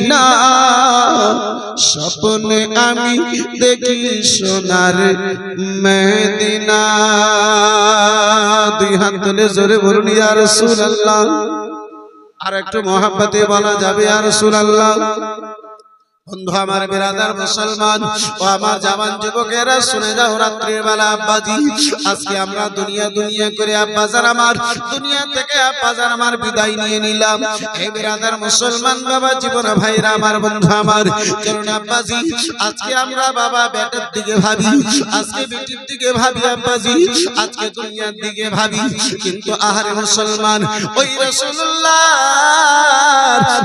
না। স্বপ্নে আমি দেখি সোনার মেদিনা। দুই হাত তুলে জোরে বলুন সুর আল্লাহ আর একটু মহাব্বতে বলা যাবে আর রাসূলুল্লাহ। বন্ধু, আমার বেরাদার মুসলমান ও আমার জামান যুবকেরা, শুনে যাও রাত্রির বেলা আব্বাজি। আজকে আমরা দুনিয়া দুনিয়া করে আব্বাজার আমার, দুনিয়া থেকে আব্বাজার আমার বিদায় নিয়ে নিলাম। হে বেরাদার মুসলমান বাবা, জীবন ভাইরা আমার বন্ধু আমার, চলুন আব্বাজি, আজকে আমরা বাবা বেটার দিকে ভাবি, আজকে বেটির দিকে ভাবি আব্বাজি, আজকে দুনিয়ার দিকে ভাবি। কিন্তু আহারে মুসলমান, ওই রাসূলুল্লাহ,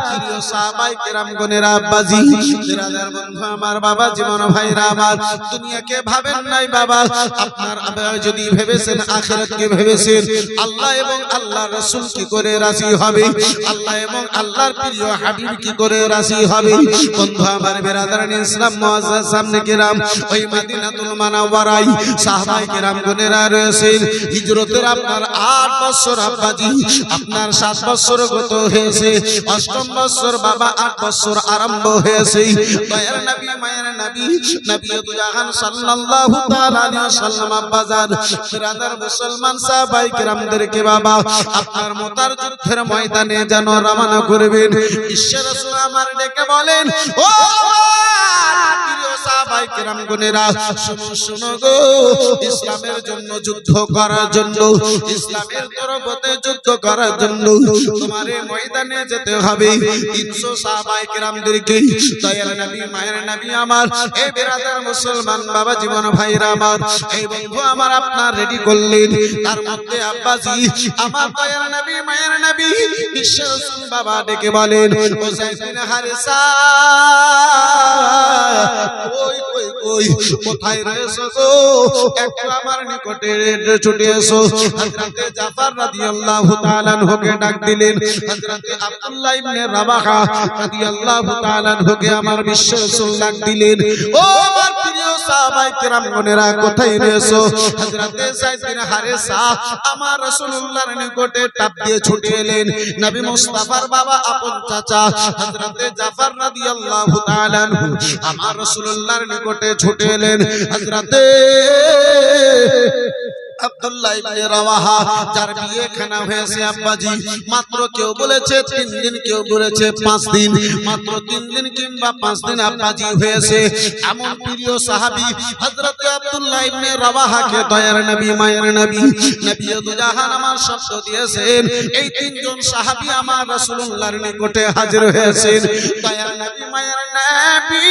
প্রিয় সাহাবায়ে কেরামগণের আব্বাজি বিরাদার বন্ধু, আমার বাবা জীবন ভাইরা আমার দুনিয়াকে ভাবেন নাই বাবা। আপনার যদি ভেবেছেন, আখিরাতকে ভেবেছেন, আল্লাহ এবং আল্লাহ রাসূল কি করে রাজি হবে? আল্লাহ এবং আল্লাহর প্রিয় হাবিব কি করে রাজি হবে? বন্ধু, আমার বিরাদার ইসলাম মুআজ্জাজ সামনে কেরাম, ওই মদিনাতুল মুনাওয়ারাই সাহাবায়ে কেরাম গণেরা রয়েছেন। হিজরতের আপনার 8 বছর আব্বাজি, আপনার 7 বছর গত হয়েছে। অষ্টম বছর বাবা 8 বছর আরম্ভ হয়েছে। দয়ার নবী, মায়ের নবী নবী দুজাহান সাল্লাল্লাহু তাআলা আলাইহি ওয়াসাল্লাম, আব্বাজান, বিরাদার মুসলমান সাহাবাই کرامদেরকে বাবা, আপনার মোতার যুদ্ধের ময়দানে যেন রওনা করবেন। ঈশ্বর রাসূল আমার ডেকে বলেন, ও কেরাম গুনেরা শুনো গো, ইসলামের জন্য যুদ্ধ করার জন্য, ইসলামের তরফতে যুদ্ধ করার জন্য তোমারে ময়দানে যেতে হবে। 300 সাহাবায়ে কেরামদেরকে দয়াল নবী, মায়ের নবী আমার এই মুসলমান বাবা জীবন ভাইরা আমার এই বন্ধু আমার আপনার রেডি করলেন। তার মধ্যে আব্বাজি, আমার দয়াল নবী, মায়ের নবী, বিশ্ব বাবা ডেকে বলেন ও হারিসা। কই কই কোথায় রয়েছো গো? একটু আমার নিকটে ছুটে এসো। হযরতে জাফর রাদিয়াল্লাহু তাআলা আনহুকে ডাক দিলেন। হযরতে আব্দুল্লাহ ইবনে রাবাহা রাদিয়াল্লাহু তাআলা আমার বিশ্ব রাসূল ডাক দিলেন। ও আমার প্রিয় কোথায় রয়েছো? হযরতে বিন হারেসা আমার রাসূলুল্লাহর নিকটে টাপ দিয়ে ছুটে এলেন। নবী মুস্তাফার বাবা আপন চাচা হযরতে জাফর রাদিয়াল্লাহু তাআলা আমার রাসূলুল্লাহর নিকটে ছুটে এলেন হযরতে আব্দুল্লাহ ইবনে রাওয়াহা, যার বিয়ে হয়েছে আব্বাজি। মাত্র কেউ বলেছে তিন দিন, কেউ বলেছে পাঁচ দিন। মাত্র তিন দিন কিংবা পাঁচ দিন আব্বাজি হয়েছে। এমন প্রিয় সাহাবী হযরত আব্দুল্লাহ ইবনে রাওয়াহাকে দয়ার নবী, মায়ের নবী নবী দুজাহান আমার শব্দ দিয়েছেন। এই তিনজন সাহাবী আমার রাসূলুল্লাহর নিকটে হাজির হয়েছেন। দয়ার নবী, মায়ের নবী।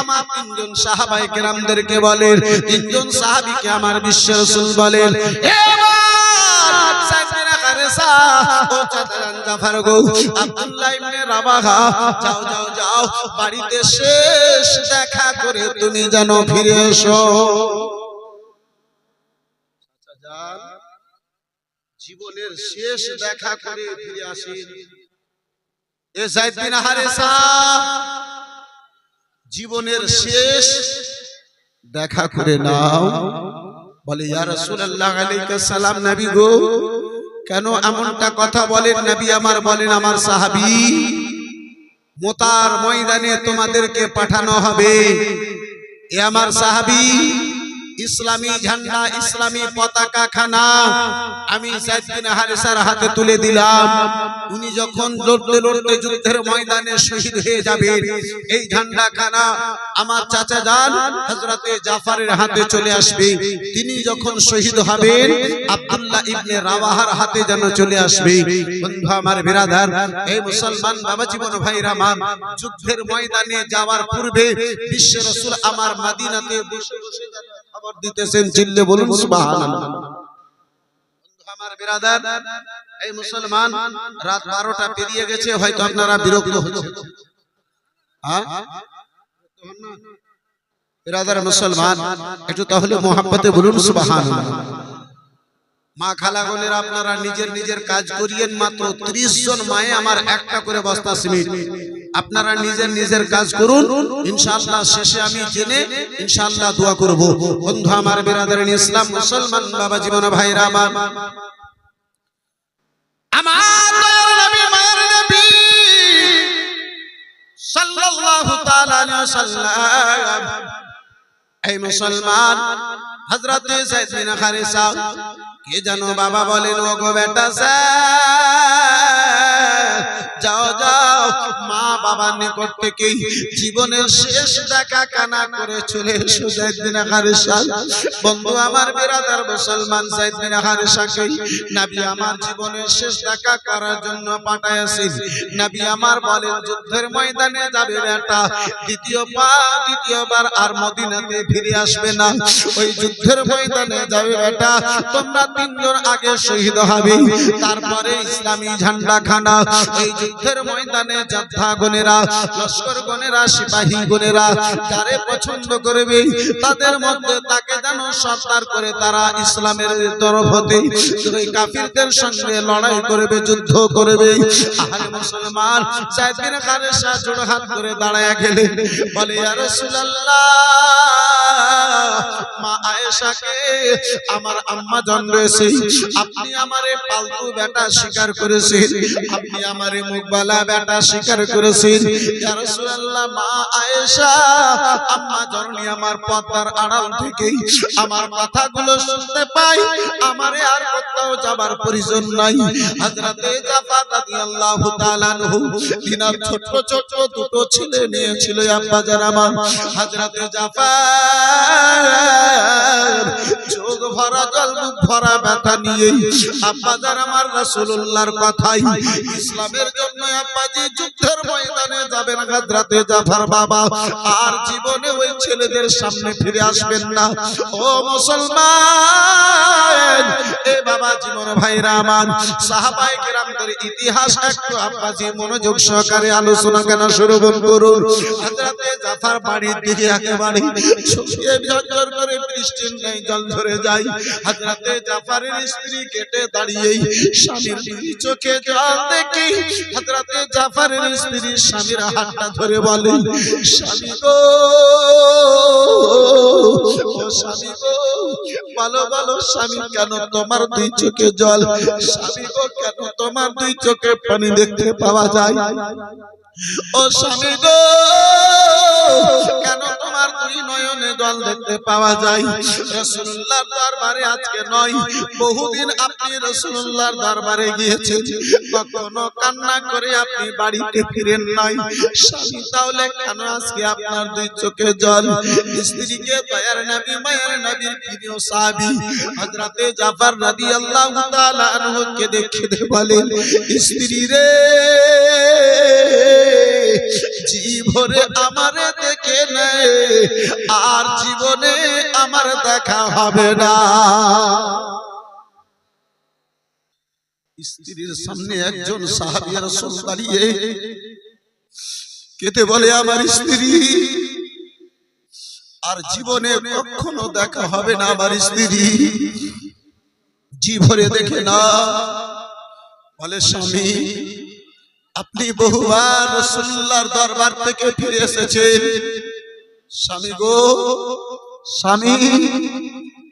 আমার তিনজন সাহাবায়ে কেরামদেরকে বলেন, তিনজন সাহাবীকে আমার বিশ্ব রাসূল বলেন যাও বাড়িতে শেষ দেখা করে তুমি যেন ফিরে এসো। জীবনের শেষ দেখা করে ফিরে আসেন। বিন হারেসা, জীবনের শেষ দেখা করে নাও। বলে ইয়া রাসূলুল্লাহ সালাম নাবি গো। কেন এমনটা কথা বলেন নাবি আমার বলেন আমার সাহাবি। মোতার ময়দানে তোমাদেরকে পাঠানো হবে। এ আমার সাহাবী। ইসলামী ঝান্ডা ইসলামী পতাকা খানা। আমি হারেসার হাতে তুলে দিলাম। উনি যখন লড়তে লড়তে যুদ্ধের ময়দানে শহীদ হয়ে যাবেন এই ঝান্ডা খানা আমার চাচা যান হযরতে জাফরের হাতে চলে আসবে। তিনি যখন শহীদ হবেন আব্দুল্লাহ ইবনে রাওয়াহার হাতে যেন চলে আসবে। বন্ধু আমার বিরাদার এই মুসলমান বাবা জীবন ভাইরা আমার যুদ্ধের ময়দানে যাওয়ার পূর্বে বিশ্ব রাসূল আমার মাদিনাতে বসে বসে খবর দিতেছেন চিল্লে বলুন এই মুসলমান রাত 12টা পেরিয়ে গেছে, হয়তো আপনারা বিরক্ত হচ্ছেন। হ্যাঁ? বিরাদার মুসলমান, একটু তাহলে মোহাম্মতে বলুন, সুবহানাল্লাহ। মা খালা খালাগণের আপনারা নিজের নিজের কাজ করিয়েন মাত্র 30 জন মায়ে আমার একটা করে বস্তা সিমেন্ট। আপনারা নিজের নিজের কাজ করুন, ইনশাআল্লাহ শেষে আমি জেনে ইনশাআল্লাহ দোয়া করব। বন্ধু আমার বিরাদারিন ইসলাম, মুসলমান বাবা জীবন ভাইরা আমার। আমার নবী, মায়ের নবী, সাল্লাল্লাহু তাআলা আলাইহি ওয়াসাল্লাম। এই মুসলমান, হযরত যায়েদ বিন হারিসা কে জানো বাবা বলেন ও গো বেটা যাও যাও মা বাবার নিকট থেকে জীবনের শেষ দেখা কানা করে চলে এসো বিন বন্ধু, আমার মুসলমান হারিসাকে নবী আমার জীবনের শেষ দেখা করার জন্য নবী আমার বলেন, যুদ্ধের ময়দানে যাবে বেটা, দ্বিতীয় পা দ্বিতীয়বার আর মদিনাতে ফিরে আসবে না। ওই যুদ্ধের ময়দানে যাবে বেটা, তোমরা তিনজন আগে শহীদ হবে, তারপরে ইসলামী ঝান্ডা খানা এই যুদ্ধের ময়দানে যোদ্ধা গণেরা লস্কর গণেরা সিপাহী গণেরা যারে পছন্দ করবে, তাদের মধ্যে তাকে যেন সর্দার করে তারা ইসলামের তরফ হতে কাফিরদের সঙ্গে লড়াই করবে, যুদ্ধ করবে আরে মুসলমান জায়েদ বিন খারেসা জোড় হাত করে দাঁড়ায় গেলেন। বলে মা আয়েশাকে আমার আম্মা জন রয়েছে, আপনি আমারে পালতু বেটা স্বীকার করেছেন, আপনি আমারে মুখবালা বেটা স্বীকার করেছেন আমার পর্দার আড়াল থেকে আমার কথাগুলো শুনতে পাই, আমারে আর কোথাও যাবার প্রয়োজন নাই। হযরতে জাফর রাদিয়াল্লাহু ছোট ছোট দুটো ছেলে আমার মুখ ভরা ব্যথা আমার কথাই। ইসলামের জন্য আব্বাজি যুদ্ধের ময়দানে যাবেন বাবা, আর জীবনে ওই ছেলেদের সামনে ফিরে আসবেন না। ও মুসলমান, এ বাবা জীবন ইতিহাস একটু আব্বাজি মনোযোগ সহকারে আলোচনা কেন শুরু করুন। জাফর বাড়ির দিকে একেবারে শুকিয়ে ঝরঝর করে বৃষ্টির নেই, জল ধরে যায়। হযরতে জাফরের স্ত্রী কেটে দাঁড়িয়ে স্বামীর চোখে জল দেখি হযরতে জাফরের স্ত্রী স্বামীর হাতটা ধরে বলে, স্বামী গো স্বামী গো বলো বলো স্বামী, কেন তোমার দুই চোখে জল? স্বামী গো, কেন তোমার দুই চোখে পানি দেখতে পাওয়া যায়? ও স্বামী গো তোমার দুই নয়নে জল দেখতে পাওয়া যায়। রাসূলুল্লাহর দরবারে আজকে নয়। বহুদিন আপনি রাসূলুল্লাহর দরবারে গিয়েছেন। কখনো কান্না করে আপনি বাড়িতে ফিরেন নাই। স্বামী তাহলে কেন আজকে আপনার দুই চোখে জল? স্ত্রীকে দয়ার নবী, মায়ের নবীর প্রিয় সাহাবী হযরতে জাফর রাদিয়াল্লাহু তাআলা আনহুকে দেখে দে বলেন স্ত্রী রে, জীবনে আমারে আর জীবনে আমার দেখা হবে না। স্ত্রীর সামনে একজন সাহাবী রাসূল দাঁড়িয়ে কেতে বলে, আমার স্ত্রী, আর জীবনে কখনো দেখা হবে না আমার স্ত্রী। জীবনে দেখে না বলে, স্বামী, আপনি বহুবার রসুল্লাহর দরবার থেকে ফিরে এসেছেন। স্বামী গো স্বামী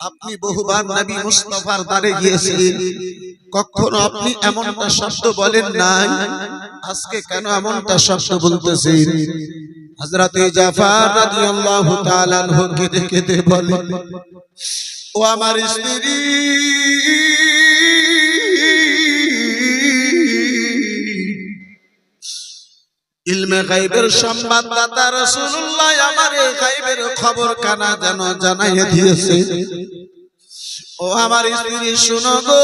আপনি বহুবার নবী মুস্তাফার দ্বারে গিয়েছিলেন। কখনো আপনি এমনটা শব্দ বলেন নাই। আজকে কেন এমনটা শব্দ বলতেছেন? হযরতে জাফর রাদিয়াল্লাহু তাআলা আনহু কেঁদে কেঁদে বলেন ও আমার স্ত্রী আমারে গাইবের খবর কানা যেন জানাইয়ে দিয়েছে। ও আমার স্ত্রী, শুনো গো।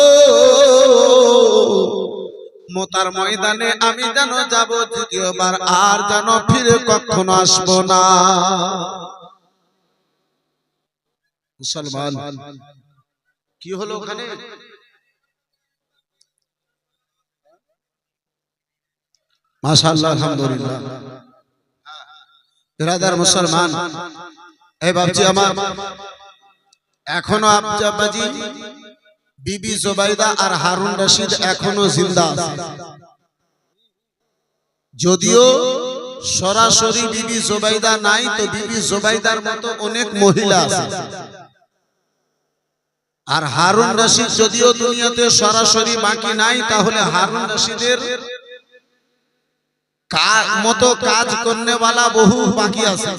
মোতার ময়দানে আমি যেন যাব, দ্বিতীয়বার আর যেন ফিরে কখনো আসব না। মুসলমান, কি হলো ওখানে? মুসলমান, এই আমার, এখনও বিবি জোবাইদা আর হারুন রশিদ এখনও জিন্দা যদিও সরাসরি বিবি জোবাইদা নাই, তো বিবি জোবাইদার মতো অনেক মহিলা আছে। আর হারুন রশিদ যদিও দুনিয়াতে সরাসরি বাকি নাই, তাহলে হারুন রশিদের কা- মতো কাজ করনেওয়ালা বহু বাকি আছে।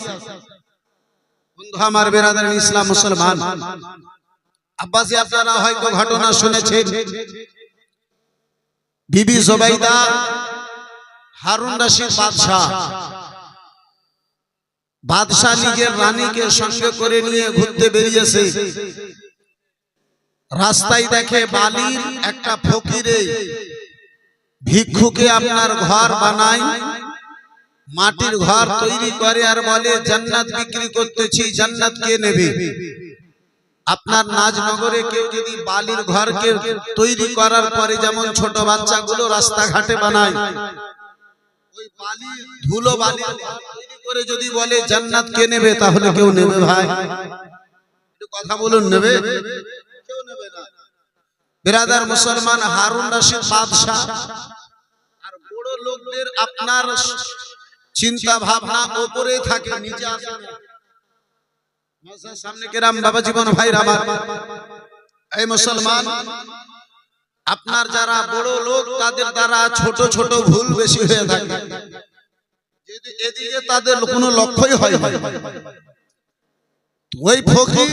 বন্ধু আমার বেরাদার ইসলাম মুসলমান। আব্বাসি, আপনারা হয়তো ঘটনা শুনেছেন। বিবি জোবাইদা, হারুন রশিদ বাদশাহ। বাদশাহ নিজের রানীকে সঙ্গে করে নিয়ে ঘুরতে বেরিয়েছে। রাস্তায় দেখে বালির একটা ফকিরে ভিক্ষুকে আপনার ঘর বানায় মাটির ঘর তৈরি করে আর বলে, জান্নাত বিক্রি করতেছি, জান্নাত কে নেবে? আপনার নাজনগরে কেউ যদি বালির ঘরকে তৈরি করার পরে যেমন ছোট বাচ্চাগুলো রাস্তাঘাটে বানায়, ওই বালি, ধুলো বালি তৈরি করে যদি বলে, জান্নাত কে নেবে? তাহলে কেউ নেবে ভাই। কথা বলুন, নেবে? বিরাদার মুসলমান হারুন রশিদ বাদশাহ। আর বড় লোকদের আপনার চিন্তা ভাবনা উপরে থাকে নিচে আসে সামনে কেরাম বাবা জীবন ভাই আমার এই মুসলমান, আপনার যারা বড় লোক, তাদের দ্বারা ছোট ছোট ভুল বেশি হয়ে থাকে। যদি এদিকে তাদের কোনো লক্ষ্যই হয় ওই ফকির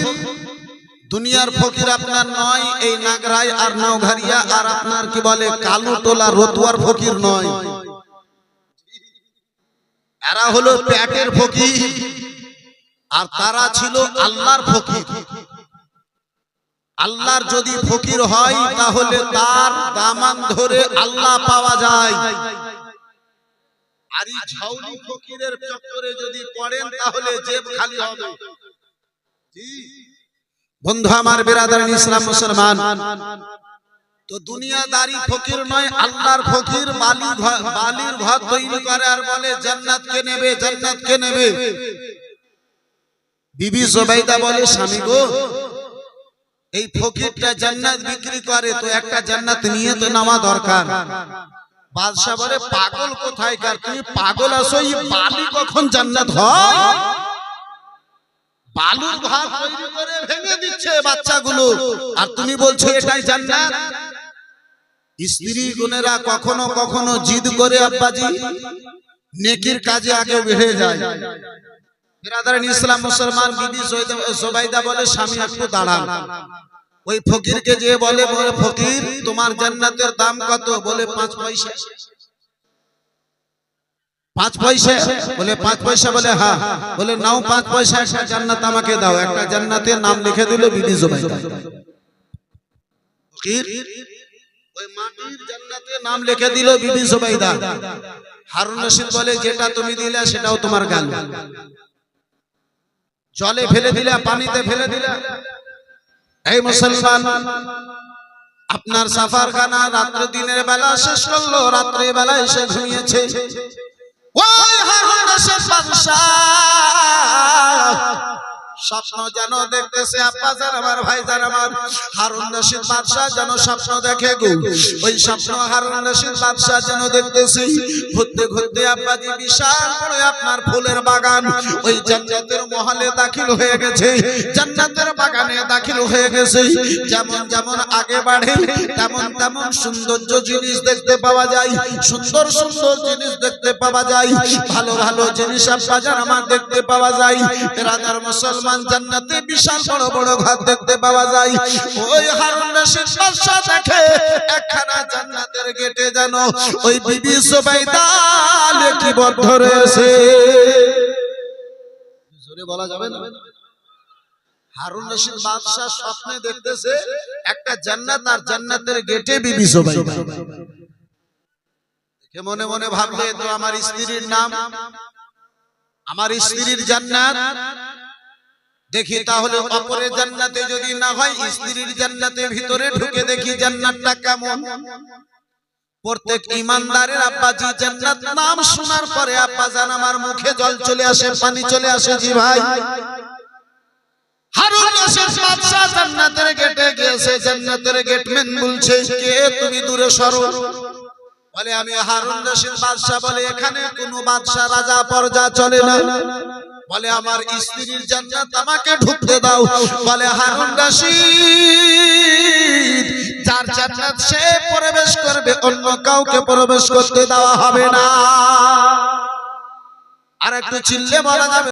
দুনিয়ার ফকির আপনার নয়, এই নাগরাই আর নাওঘারিয়া, আর আপনার কি বলে, কালু তোলা রতুয়ার ফকির নয়। এরা হলো প্যাটের ফকির, আর তারা ছিল আল্লাহর ফকির। আল্লাহর যদি ফকির হয়, তাহলে তার দামান ধরে আল্লাহ পাওয়া যায়। আর এই ঝাউলি ফকিরের চক্করে যদি পড়েন, তাহলে জেব খালি হবে। জি। বন্ধু, আমার বেরাদার ইসলাম মুসলমান, তো দুনিয়াদারি ফকির নয়, আল্লাহর ফকির বালি বালির ঘর তৈরি করে আর বলে, জান্নাত কে নেবে, জান্নাত কে নেবে? বিবি জোবাইদা বলে, স্বামী গো, এই ফকিরটা জান্নাত বিক্রি করে, তো একটা জান্নাত নিয়ে তো নেওয়া দরকার। বাদশাহ বলে, পাগল কোথায় কার? তুমি পাগল আসো এই বালি কখন জান্নাত হয়? বালুর ঘর তৈরি করে ভেঙে দিচ্ছে বাচ্চাগুলো। আর তুমি বলছো এটাই জান্নাত? স্ত্রী গুণেরা কখনো কখনো জিদ করে আব্বাজি। নেকির কাজে আগে বেড়ে যায়। বিরাদারান ইসলাম মুসলমান বিবি জোবাইদা বলে স্বামী একটু দাঁড়ান। ওই ফকিরকে যে বলে বলে ফকির তোমার জান্নাতের দাম কত? বলে পাঁচ পয়সা। পাঁচ পয়সা? বলে, পাঁচ পয়সা বলে হ্যাঁ বলে, নাও পাঁচ পয়সা, একটা জান্নাত আমাকে দাও। একটা জান্নাতের নাম লিখে দিল বিবি ফকির, ওই মাটির নাম লিখে দিল বিবি জোবাইদা। হারুন রশিদ বলে, যেটা তুমি দিলে সেটাও তোমার গাল। জলে ফেলে দিলা, পানিতে ফেলে দিলা। এই মুসলমান, আপনার সাফার খানা রাত্র দিনের বেলা শেষ করল, রাত্রি বেলা এসে ঘুমিয়েছে। ওই হারুন রশিদ বাদশাহ। স্বপ্ন যেন দেখতেছে আব্বাজান আমার ভাইজান আমার। হারুন রশিদ বাদশাহ যেন স্বপ্ন দেখে গো। ওই স্বপ্ন হারুন রশিদ বাদশাহ যেন দেখতেছে। ঘুরতে ঘুরতে আব্বাজি বিশাল বড় আপনার ফুলের বাগান। ওই জান্নাতের মহলে দাখিল হয়ে গেছে। জান্নাতের বাগানে দাখিল হয়ে গেছে। যেমন যেমন আগে বাড়ে, তেমন তেমন সৌন্দর্য জিনিস দেখতে পাওয়া যায়। সুন্দর সুন্দর জিনিস দেখতে পাওয়া যায়। ভালো ভালো জিনিস আব্বাজান আমার দেখতে পাওয়া যায়। রাজার মুসলমান জান্নাতে বিশাল বড় বড় ঘর দেখতে পাওয়া যায়। ওই হারুন রশিদ বাদশা দেখে একখানা জান্নাতের গেটে যেন ওই বিবি সুবাইদা লিপিবদ্ধ রয়েছে। জোরে বলা যাবে না? হারুন রশিদ স্বপ্নে দেখতেছে একটা জান্নাত আর জান্নাতের গেটে বিবি সুবাইদা। দেখে মনে মনে ভাবলে তো আমার স্ত্রীর নাম। আমার স্ত্রীর জান্নাত দেখি তাহলে অপরের জান্নাতে যদি না হয় স্ত্রীর জান্নাতে ভিতরে ঢুকে দেখি জান্নাতটা কেমন। প্রত্যেক ইমানদারের আব্বাজি জান্নাত নাম শোনার পরে আব্বা জান আমার মুখে জল চলে আসে পানি চলে আসে জি ভাই। হারুন রশিদ বাদশাহ জান্নাতের গেটে গিয়েছে জান্নাতের গেটম্যান বলছে কে তুমি দূরে সরো। বলে, আমি হারুন রশিদ বাদশাহ বলে, এখানে কোনো বাদশাহ রাজা পরজা চলে না। বলে, আমার স্ত্রীর জান্নাত আমাকে ঢুকতে দাও। বলে, হারুন রশিদ, যার জান্নাত সে প্রবেশ করবে, অন্য কাউকে প্রবেশ করতে দেওয়া হবে না। আর একটু চিল্লে বলা যাবে